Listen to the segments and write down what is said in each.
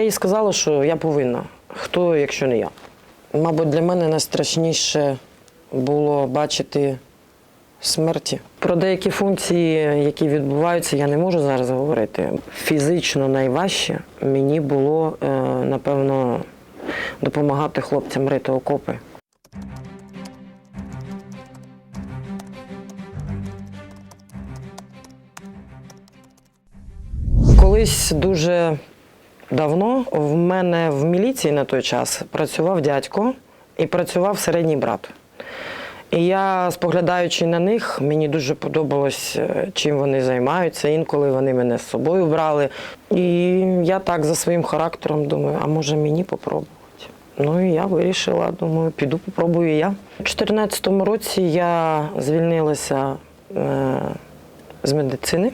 Я їй сказала, що я повинна. Хто, якщо не я? Мабуть, для мене найстрашніше було бачити смерті. Про деякі функції, які відбуваються, я не можу зараз говорити. Фізично найважче мені було, е, напевно, допомагати хлопцям рити окопи. Колись дуже давно в мене в міліції на той час працював дядько і працював середній брат. І я, споглядаючи на них, мені дуже подобалось, е, чим вони займаються. Інколи вони мене з собою брали. І я так за своїм характером думаю, а може мені попробувати? Ну і я вирішила, думаю, піду попробую я. У 2014 році я звільнилася е, з медицини,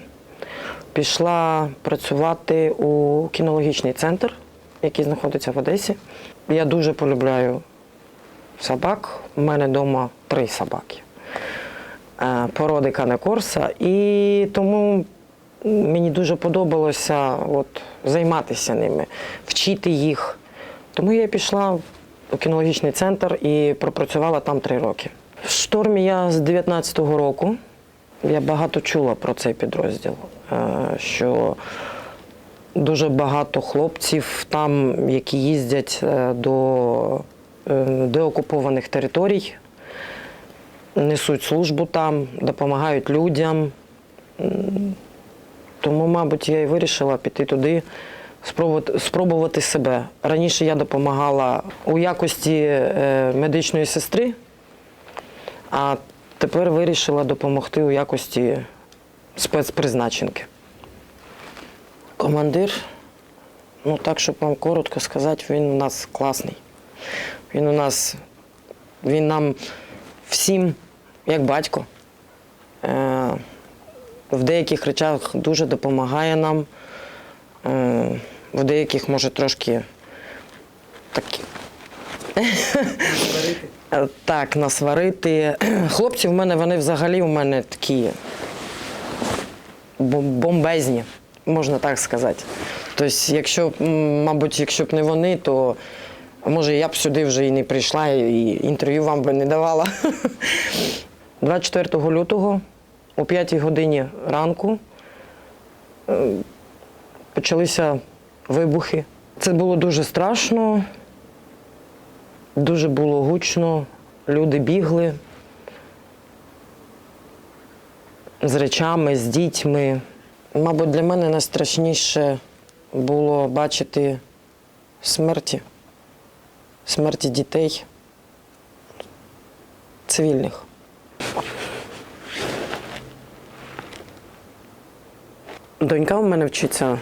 пішла працювати у кінологічний центр, який знаходиться в Одесі. Я дуже полюбляю собак. У мене вдома три собаки. Е, Породи Кане Корса. І тому мені дуже подобалося от, займатися ними, вчити їх. Тому я пішла у кінологічний центр і пропрацювала там три роки. В штормі я з 19-го року. Я багато чула про цей підрозділ, е, що дуже багато хлопців там, які їздять е, до е, деокупованих територій, несуть службу там, допомагають людям. Тому, мабуть, я і вирішила піти туди, спробувати, спробувати себе. Раніше я допомагала у якості медичної сестри, а тепер вирішила допомогти у якості спецпризначенки. Командир, ну так, щоб вам коротко сказати, він у нас класний. Він у нас, він нам всім, як батько, е, в деяких речах дуже допомагає нам, е, в деяких може трошки такі. Так, насварити. Хлопці в мене, вони взагалі у мене такі бомбезні, можна так сказати. Тобто, якщо, мабуть, якщо б не вони, то може я б сюди вже і не прийшла, і інтерв'ю вам би не давала. 24 лютого о 5 годині ранку е, почалися вибухи. Це було дуже страшно. Дуже було гучно, люди бігли з речами, з дітьми. Мабуть, для мене найстрашніше було бачити смерті, смерті дітей, цивільних. Донька у мене вчиться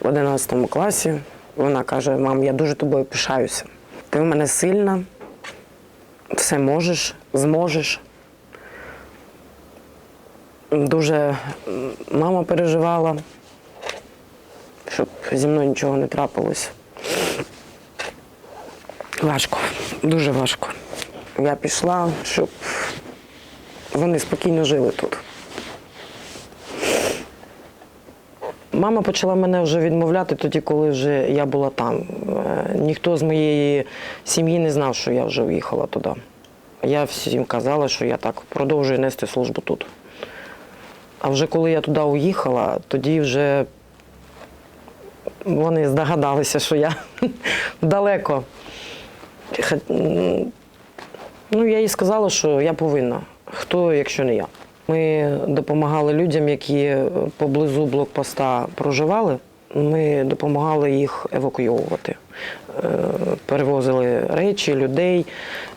в 11 класі. Вона каже: мам, я дуже тобою пишаюся. Ти в мене сильна, все можеш, зможеш. Дуже мама переживала, щоб зі мною нічого не трапилось. Важко, дуже важко. Я пішла, щоб вони спокійно жили тут. Мама почала мене вже відмовляти тоді, коли вже я була там. Е, Ніхто з моєї сім'ї не знав, що я вже уїхала туди. Я всім казала, що я так продовжую нести службу тут. А вже коли я туди уїхала, тоді вже вони здогадалися, що я далеко. Ну, я їй сказала, що я повинна. Хто, якщо не я. Ми допомагали людям, які поблизу блокпоста проживали. Ми допомагали їх евакуйовувати. Е, Перевозили речі, людей,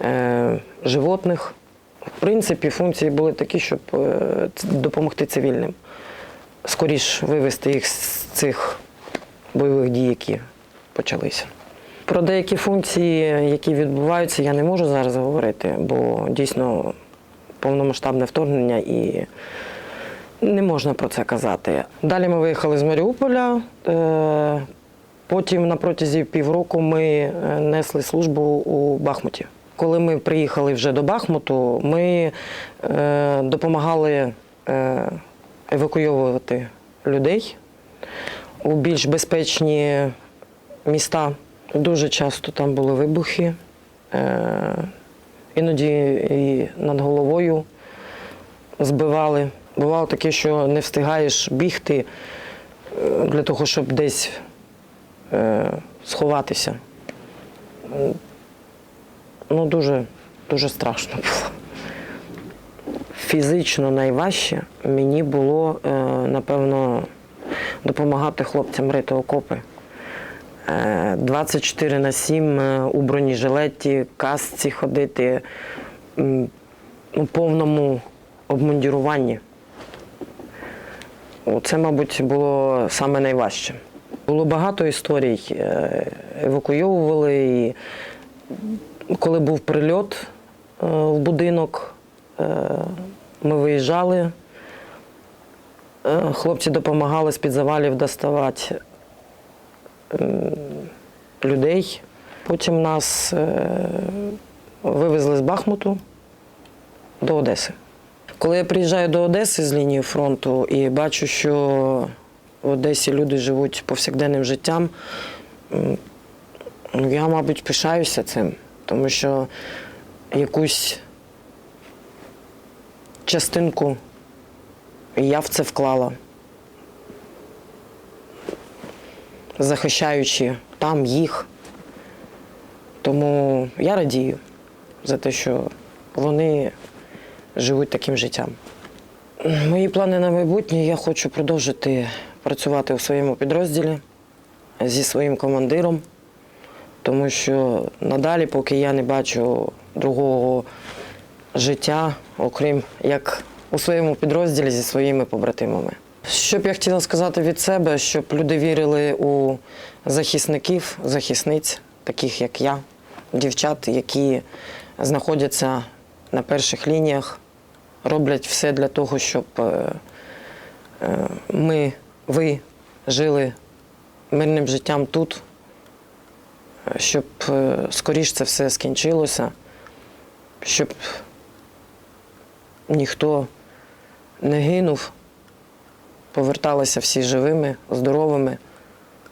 е, животних. В принципі, функції були такі, щоб е, допомогти цивільним. Скоріш вивести їх з цих бойових дій, які почалися. Про деякі функції, які відбуваються, я не можу зараз говорити, бо дійсно повномасштабне вторгнення і не можна про це казати. Далі ми виїхали з Маріуполя. е, Потім на протязі півроку ми е, несли службу у Бахмуті. Коли ми приїхали вже до Бахмуту, ми е, допомагали евакуйовувати людей у більш безпечні міста. Дуже часто там були вибухи. Іноді і над головою збивали. Бувало таке, що не встигаєш бігти е, для того, щоб десь е, сховатися. Ну, дуже, дуже страшно було. Фізично найважче мені було, е, напевно, допомагати хлопцям рити окопи. Е, 24 на 7 е, у бронежилеті, касці ходити у повному обмундіруванні. Це, мабуть, було саме найважче. Було багато історій. е, Евакуйовували, і коли був прильот е, в будинок, ми виїжджали. Хлопці допомагали з-під завалів доставати людей. Потім нас е, вивезли з Бахмуту до Одеси. Коли я приїжджаю до Одеси з лінії фронту і бачу, що в Одесі люди живуть повсякденним життям, ну, я, мабуть, пишаюся цим, тому що якусь частинку я в це вклала, захищаючи там їх. Тому я радію за те, що вони живуть таким життям. Мої плани на майбутнє я хочу продовжити працювати у своєму підрозділі зі своїм командиром, тому що надалі, поки я не бачу другого життя, окрім як у своєму підрозділі зі своїми побратимами. Що б я хотіла сказати від себе, щоб люди вірили у захисників, захисниць, таких як я, дівчат, які знаходяться на перших лініях, роблять все для того, щоб е, е, ми, ви жили мирним життям тут, щоб е, скоріш це все скінчилося, щоб ніхто не гинув, поверталися всі живими, здоровими.